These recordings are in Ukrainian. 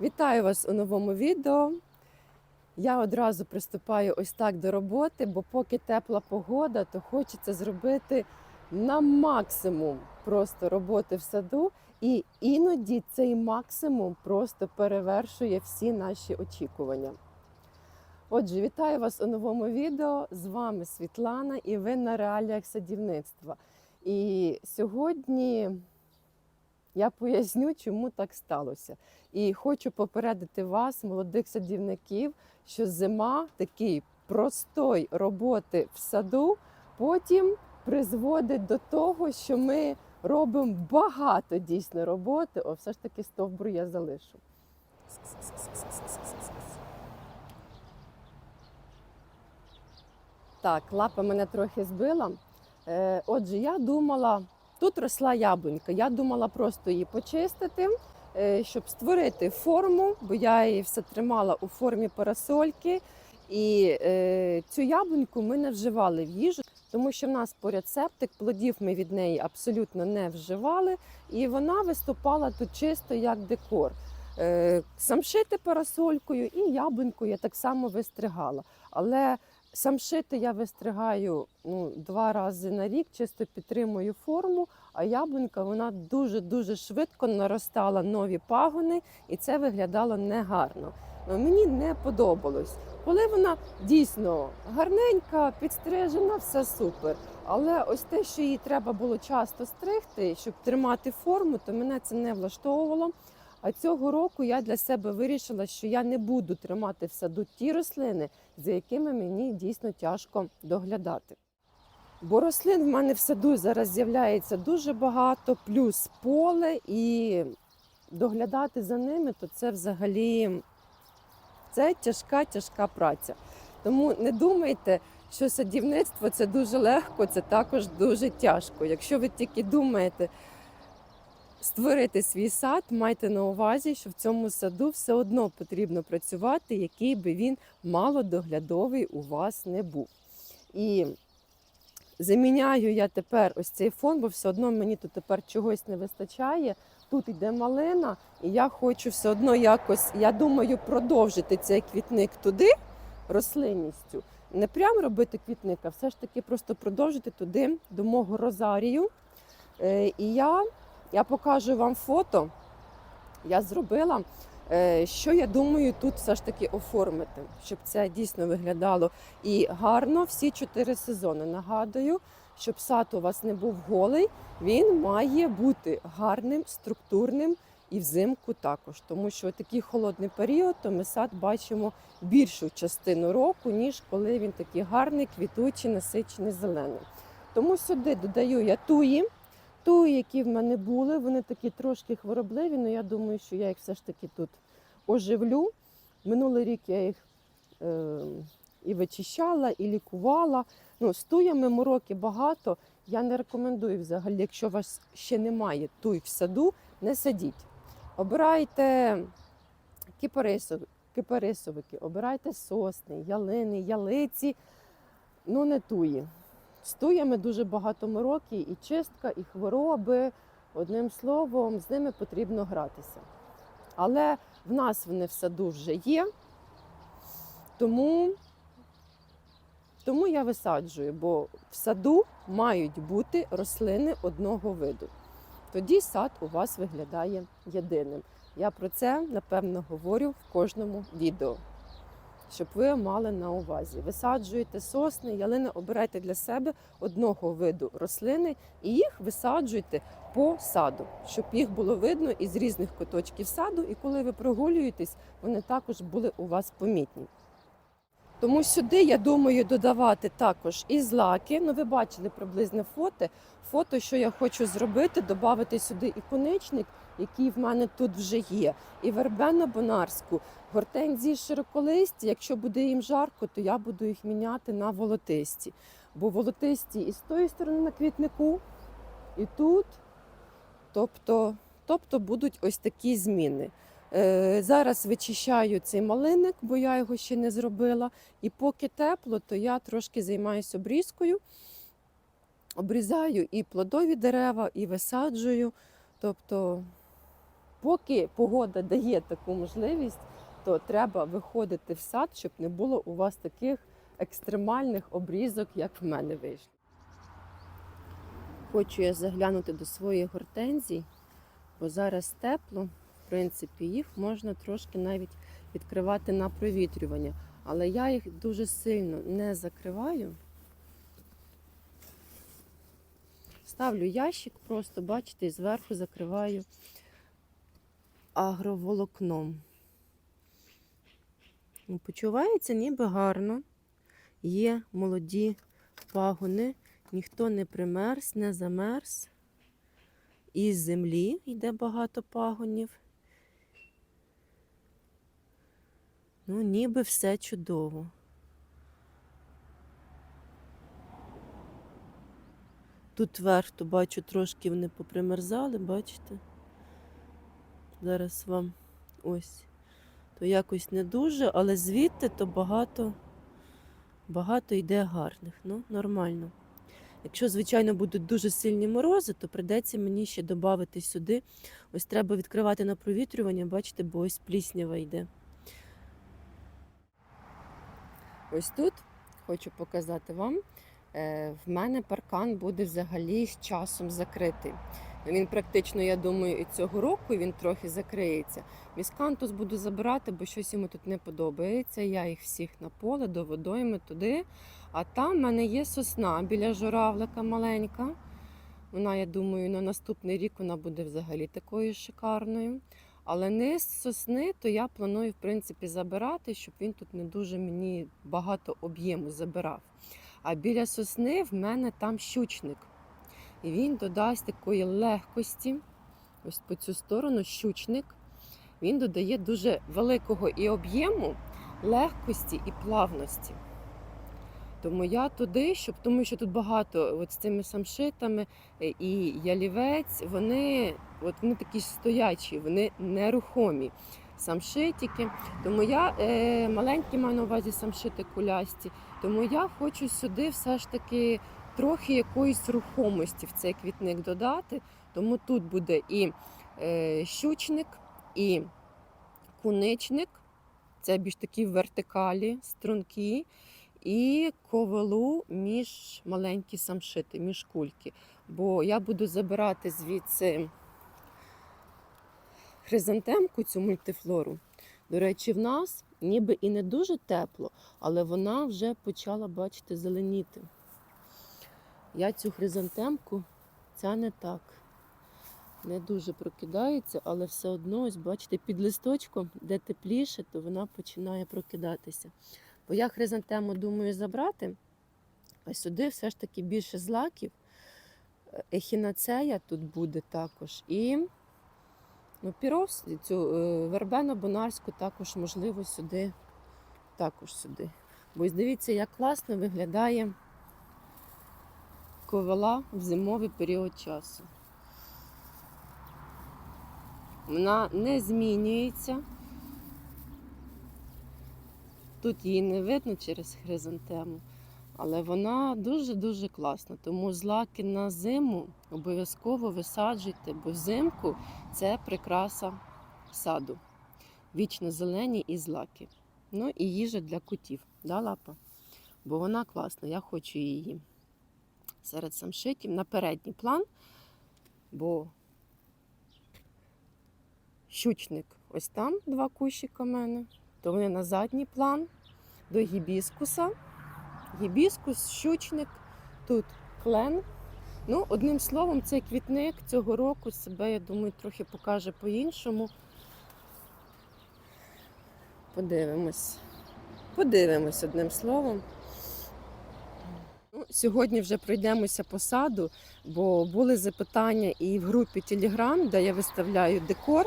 Вітаю вас у новому відео. Я одразу приступаю ось так до роботи, бо поки тепла погода, то хочеться зробити на максимум просто роботи в саду. І іноді цей максимум просто перевершує всі наші очікування. Отже, вітаю вас у новому відео. З вами Світлана і ви на реаліях садівництва. І сьогодні я поясню, чому так сталося. І хочу попередити вас, молодих садівників, що зима такий простой роботи в саду потім призводить до того, що ми робимо багато дійсно роботи. О, все ж таки стовбур я залишу. Так, лапа мене трохи збила. Е, Отже, я думала, тут росла яблунька. Я думала просто її почистити, е, щоб створити форму, бо я її все тримала у формі парасольки. І е, цю яблуньку ми не вживали в їжу, тому що в нас поряд септик, плодів ми від неї абсолютно не вживали, і вона виступала тут чисто як декор. Е, самшити парасолькою і яблуньку я так само вистригала. Але самшити я вистригаю ну, два рази на рік, чисто підтримую форму, а яблунька вона дуже-дуже швидко наростала нові пагони, і це виглядало негарно. Ну, мені не подобалось. Коли вона дійсно гарненька, підстрижена, все супер. Але ось те, що її треба було часто стригти, щоб тримати форму, то мене це не влаштовувало. А цього року я для себе вирішила, що я не буду тримати в саду ті рослини, за якими мені дійсно тяжко доглядати. Бо рослин в мене в саду зараз з'являється дуже багато, плюс поле, і доглядати за ними, то це взагалі це тяжка, тяжка праця. Тому не думайте, що садівництво це дуже легко, це також дуже тяжко. Якщо ви тільки думаєте створити свій сад, майте на увазі, що в цьому саду все одно потрібно працювати, який би він малодоглядовий у вас не був. І заміняю я тепер ось цей фон, бо все одно мені тут тепер чогось не вистачає. Тут йде малина, і я хочу все одно якось, я думаю, продовжити цей квітник туди рослинністю. Не прямо робити квітник, а все ж таки просто продовжити туди до мого розарію. Е, І я, я покажу вам фото. Я зробила, е, що я думаю тут все ж таки оформити, щоб це дійсно виглядало і гарно всі чотири сезони. Нагадую, щоб сад у вас не був голий, він має бути гарним, структурним і взимку також. Тому що такий холодний період, то ми сад бачимо більшу частину року, ніж коли він такий гарний, квітучий, насичений, зелений. Тому сюди додаю я туї. Туї, які в мене були, вони такі трошки хворобливі, але я думаю, що я їх все ж таки тут оживлю. Минулий рік я їх е, і вичищала, і лікувала. Ну, з туями мороки багато. Я не рекомендую взагалі, якщо у вас ще немає туй в саду, не садіть. Обирайте кипарисовики, кипарисовики, обирайте сосни, ялини, ялиці, ну не туї. З туями дуже багато мороки, і чистка, і хвороби. Одним словом, з ними потрібно гратися. Але в нас вони в саду вже є, тому, тому я висаджую, бо в саду мають бути рослини одного виду. Тоді сад у вас виглядає єдиним. Я про це напевно говорю в кожному відео, щоб ви мали на увазі. Висаджуєте сосни, ялини, обирайте для себе одного виду рослини і їх висаджуйте по саду, щоб їх було видно із різних куточків саду, і коли ви прогулюєтесь, вони також були у вас помітні. Тому сюди, я думаю, додавати також і злаки. Ну, ви бачили приблизне фото. Фото, що я хочу зробити, додати сюди і конечник, який в мене тут вже є, і вербену бонарську, гортензії широколисті. Якщо буде їм жарко, то я буду їх міняти на волотисті. Бо волотисті і з тої сторони на квітнику, і тут. Тобто, тобто будуть ось такі зміни. Е, Зараз вичищаю цей малинник, бо я його ще не зробила. І поки тепло, то я трошки займаюся обрізкою. Обрізаю і плодові дерева, і висаджую. Тобто поки погода дає таку можливість, то треба виходити в сад, щоб не було у вас таких екстремальних обрізок, як в мене вийшло. Хочу я заглянути до своїх гортензій, бо зараз тепло. В принципі, їх можна трошки навіть відкривати на провітрювання. Але я їх дуже сильно не закриваю. Ставлю ящик, просто, бачите, і зверху закриваю агроволокном. Ну, Почувається ніби гарно. Є молоді пагони, ніхто не примерз, не замерз. Із землі йде багато пагонів. Ну, ніби все чудово. Тут верх, то бачу, трошки вони попримерзали, бачите? Зараз вам ось. То якось не дуже, але звідти то багато, багато йде гарних. Ну, нормально. Якщо, звичайно, будуть дуже сильні морози, то прийдеться мені ще додати сюди. Ось треба відкривати на провітрювання, бачите, бо ось пліснява йде. Ось тут хочу показати вам. Е, В мене паркан буде взагалі з часом закритий. Він практично, я думаю, і цього року він трохи закриється. Міскантус буду забирати, бо щось йому тут не подобається. Я їх всіх на поле до водойми туди. А там в мене є сосна біля журавлика маленька. Вона, я думаю, на наступний рік вона буде взагалі такою шикарною. Але низ сосни, то я планую, в принципі, забирати, щоб він тут не дуже мені багато об'єму забирав. А біля сосни в мене там щучник. І він додасть такої легкості. Ось по цю сторону щучник. Він додає дуже великого і об'єму, легкості і плавності. Тому я туди, щоб тому що тут багато от з цими самшитами е, і ялівець, вони, от вони такі стоячі, вони нерухомі. Самшитики. Тому я е, маленькі маю на увазі самшити кулясті. Тому я хочу сюди все ж таки трохи якоїсь рухомості в цей квітник додати. Тому тут буде і е, щучник, і куничник. Це більш такі вертикалі, струнки і ковелу між маленькі самшити, між кульки. Бо я буду забирати звідси хризантемку, цю мультифлору. До речі, в нас ніби і не дуже тепло, але вона вже почала, бачите, зеленіти. Я цю хризантемку, ця не так. Не дуже прокидається, але все одно, ось бачите, під листочком, де тепліше, то вона починає прокидатися. Бо я хризантему думаю забрати, а сюди все ж таки більше злаків. Ехінацея тут буде також. І ну, пірос, цю е, вербену бонарську також можливо сюди. Також сюди. Бо дивіться, як класно виглядає ковала в зимовий період часу. Вона не змінюється. Тут її не видно через хризантему, але вона дуже-дуже класна. Тому злаки на зиму обов'язково висаджуйте, бо взимку це прикраса саду. Вічно зелені і злаки. Ну і їжа для котів. Да, лапа? Бо вона класна, я хочу її серед самшитів на передній план, бо щучник ось там два кущика в мене то вони на задній план до гібіскуса. Гібіскус, щучник, тут клен. Ну, одним словом, цей квітник цього року себе, я думаю, трохи покаже по-іншому. Подивимось. Подивимось одним словом. Ну, Сьогодні вже пройдемося по саду, бо були запитання і в групі Telegram, де я виставляю декор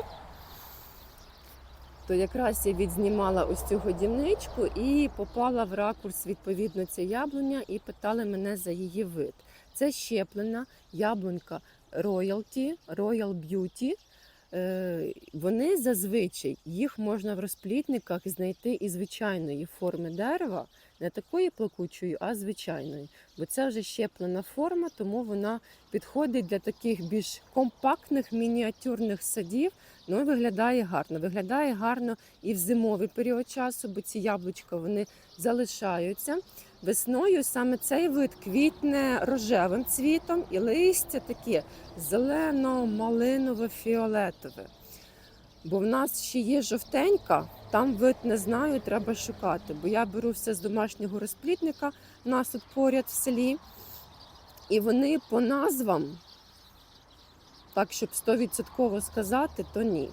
то якраз я відзнімала ось цю годівничку і попала в ракурс відповідно це яблуня і питали мене за її вид. Це щеплена яблунька Royalty, Royal Beauty. Е, Вони зазвичай їх можна в розплітниках знайти і звичайної форми дерева, не такої плакучої, а звичайної. Бо це вже щеплена форма, тому вона підходить для таких більш компактних мініатюрних садів Ну, виглядає гарно. Виглядає гарно і в зимовий період часу, бо ці яблучка вони залишаються. Весною саме цей вид квітне рожевим цвітом і листя таке зелено-малиново-фіолетове. Бо в нас ще є жовтенька, там вид не знаю, треба шукати. Бо я беру все з домашнього розплідника, нас тут поряд в селі. І вони по назвам, так щоб 100% сказати, то ні.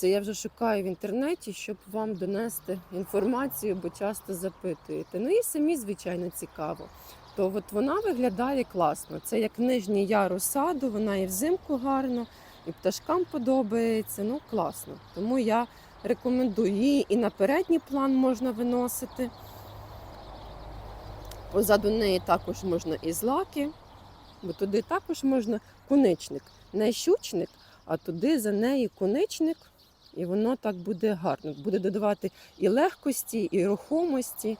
Це я вже шукаю в інтернеті, щоб вам донести інформацію, бо часто запитуєте. Ну і самі, звичайно, цікаво. То от вона виглядає класно. Це як нижній ярус саду, вона і взимку гарно, і пташкам подобається. Ну, класно. Тому я рекомендую її і на передній план можна виносити. Позаду неї також можна і злаки, бо туди також можна куничник. Не щучник, а туди за неї куничник, і воно так буде гарно. Буде додавати і легкості, і рухомості.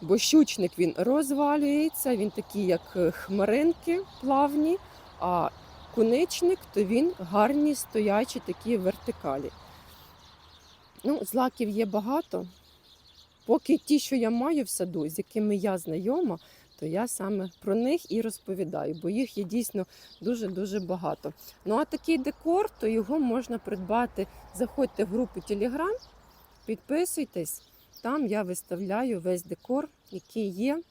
Бо щучник він розвалюється, він такий, як е, хмаринки плавні, а куничник то він гарні стоячі такі вертикалі. Ну, злаків є багато. Поки ті, що я маю в саду, з якими я знайома, то я саме про них і розповідаю, бо їх є дійсно дуже-дуже багато. Ну а такий декор, то його можна придбати. Заходьте в групу Telegram, підписуйтесь. Там я виставляю весь декор, який є,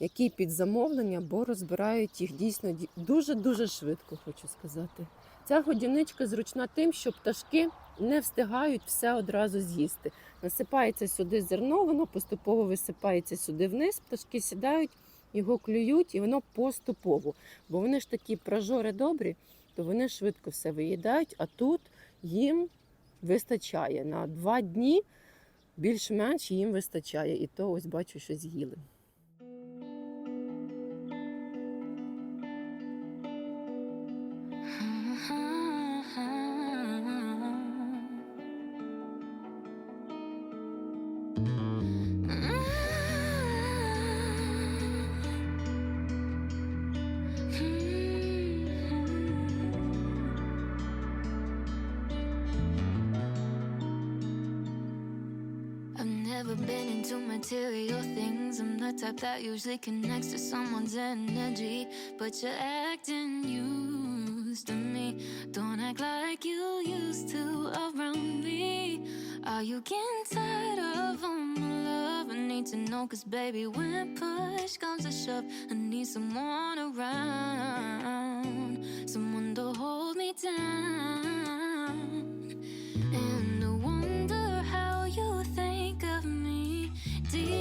який під замовлення, бо розбирають їх дійсно дуже-дуже швидко, хочу сказати. Ця годівничка зручна тим, що пташки не встигають все одразу з'їсти. Насипається сюди зерно, воно поступово висипається сюди вниз, пташки сідають, його клюють, і воно поступово. Бо вони ж такі пражори добрі, то вони швидко все виїдають, а тут їм вистачає на два дні. Більш-менш їм вистачає, і то ось бачу, що з'їли. Into material things. I'm the type that usually connects to someone's energy. But you're acting used to me. Don't act like you used to around me. Are you getting tired of all my love? I need to know, cause baby, when push comes to shove, I need someone around. Someone to hold me down.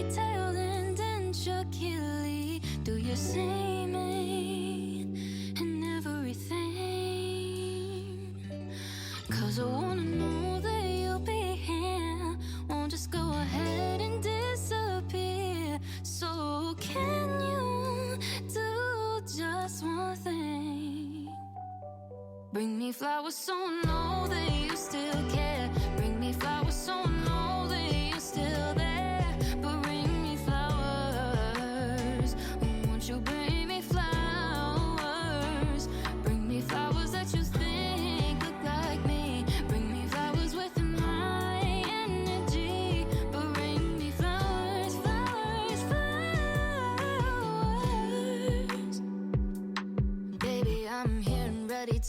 Detailed and intricately. Do you see me in everything? Cause I wanna know that you'll be here. Won't just go ahead and disappear. So, can you do just one thing? Bring me flowers so I know that you still care. Bring me flowers so I know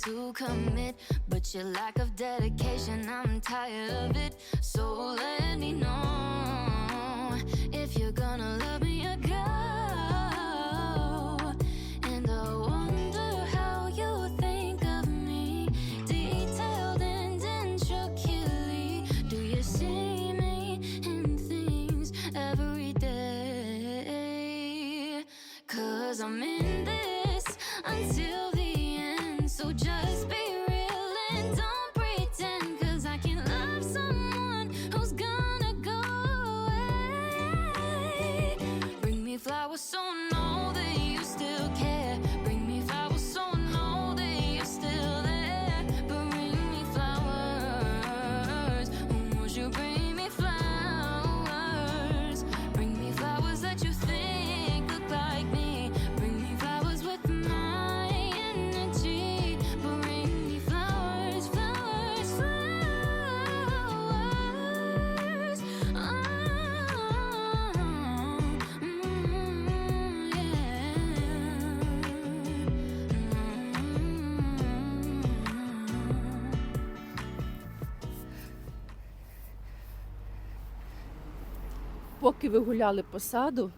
to commit. But your lack of dedication, I'm tired of it. So let me know поки ви гуляли по саду,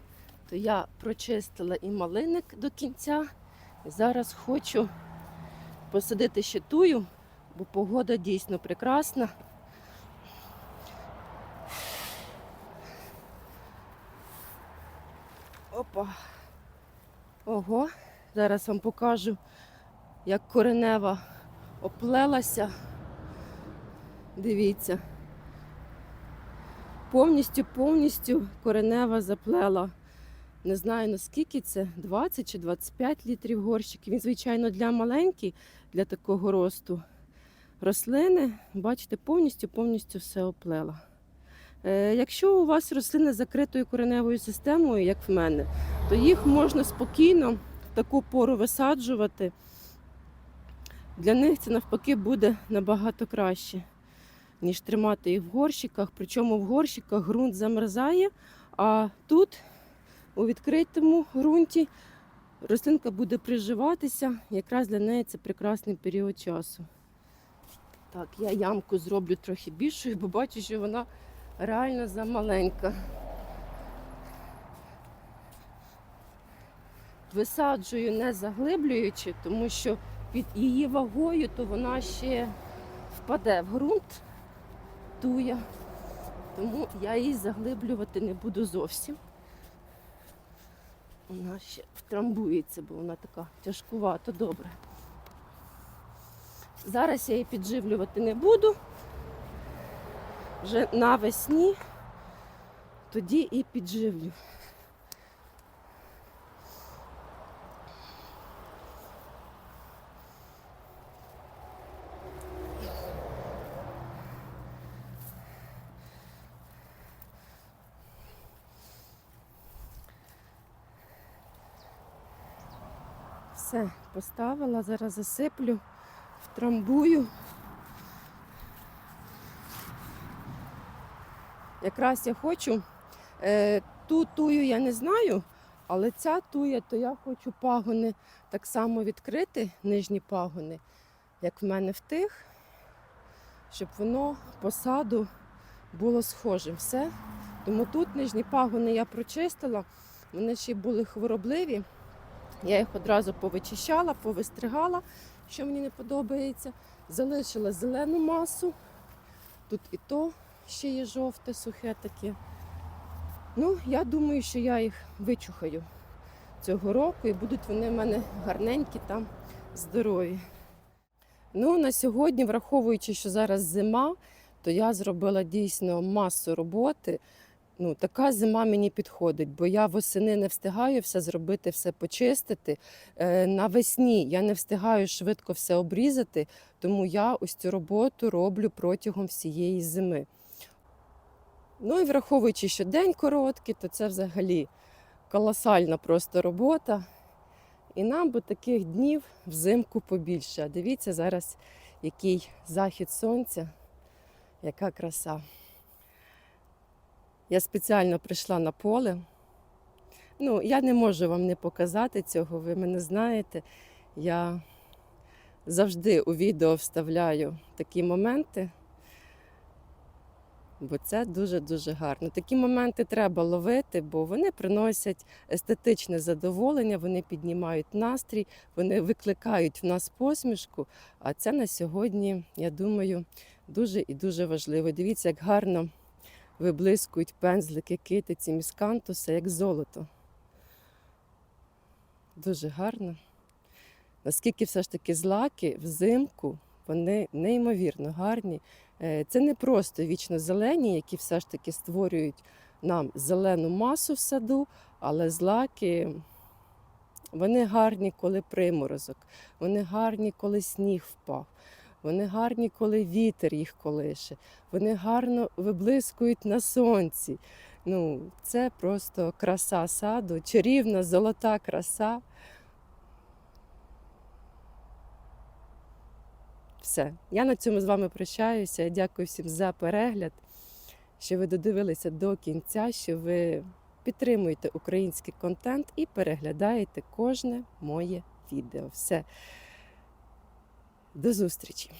то я прочистила і малиник до кінця. Зараз хочу посадити ще тую, бо погода дійсно прекрасна. Опа. Ого, зараз вам покажу, як коренева оплелася. Дивіться. Повністю, повністю коренева заплела. Не знаю наскільки це, 20 чи 25 літрів горщик. Він, звичайно, для маленький, для такого росту рослини. Бачите, повністю повністю все оплела. Е, якщо у вас рослини з закритою кореневою системою, як в мене, то їх можна спокійно в таку пору висаджувати. Для них це навпаки буде набагато краще, ніж тримати їх в горщиках. Причому в горщиках ґрунт замерзає, а тут, у відкритому ґрунті, рослинка буде приживатися. Якраз для неї це прекрасний період часу. Так, я ямку зроблю трохи більшою, бо бачу, що вона реально замаленька. Висаджую не заглиблюючи, тому що під її вагою то вона ще впаде в ґрунт, туя. Тому я її заглиблювати не буду зовсім. Вона ще втрамбується, бо вона така тяжкувата, добре. Зараз я її підживлювати не буду. Вже навесні тоді і підживлю. Все, поставила, зараз засиплю, втрамбую. Якраз я хочу, е, ту тую я не знаю, але ця туя, то я хочу пагони так само відкрити, нижні пагони, як в мене в тих, щоб воно по саду було схожим. Все. Тому тут нижні пагони я прочистила, вони ще були хворобливі. Я їх одразу повичищала, повистригала, що мені не подобається. Залишила зелену масу. Тут і то ще є жовте, сухе таке. Ну, я думаю, що я їх вичухаю цього року і будуть вони в мене гарненькі там здорові. Ну, на сьогодні, враховуючи, що зараз зима, то я зробила дійсно масу роботи. Ну, така зима мені підходить, бо я восени не встигаю все зробити, все почистити. Е, навесні я не встигаю швидко все обрізати, тому я ось цю роботу роблю протягом всієї зими. Ну і враховуючи, що день короткий, то це взагалі колосальна просто робота. І нам би таких днів взимку побільше. Дивіться зараз, який захід сонця, яка краса. Я спеціально прийшла на поле. Ну, я не можу вам не показати цього, ви мене знаєте. Я завжди у відео вставляю такі моменти, бо це дуже-дуже гарно. Такі моменти треба ловити, бо вони приносять естетичне задоволення, вони піднімають настрій, вони викликають в нас посмішку. А це на сьогодні, я думаю, дуже і дуже важливо. Дивіться, як гарно виблискують пензлики китиці міскантуса, як золото. Дуже гарно. Наскільки все ж таки злаки взимку, вони неймовірно гарні. Е, Це не просто вічно зелені, які все ж таки створюють нам зелену масу в саду, але злаки вони гарні, коли приморозок, вони гарні, коли сніг впав. Вони гарні, коли вітер їх колише. Вони гарно виблискують на сонці. Ну, це просто краса саду, чарівна золота краса. Все. Я на цьому з вами прощаюся. Я дякую всім за перегляд, що ви додивилися до кінця, що ви підтримуєте український контент і переглядаєте кожне моє відео. Все. До зустрічі!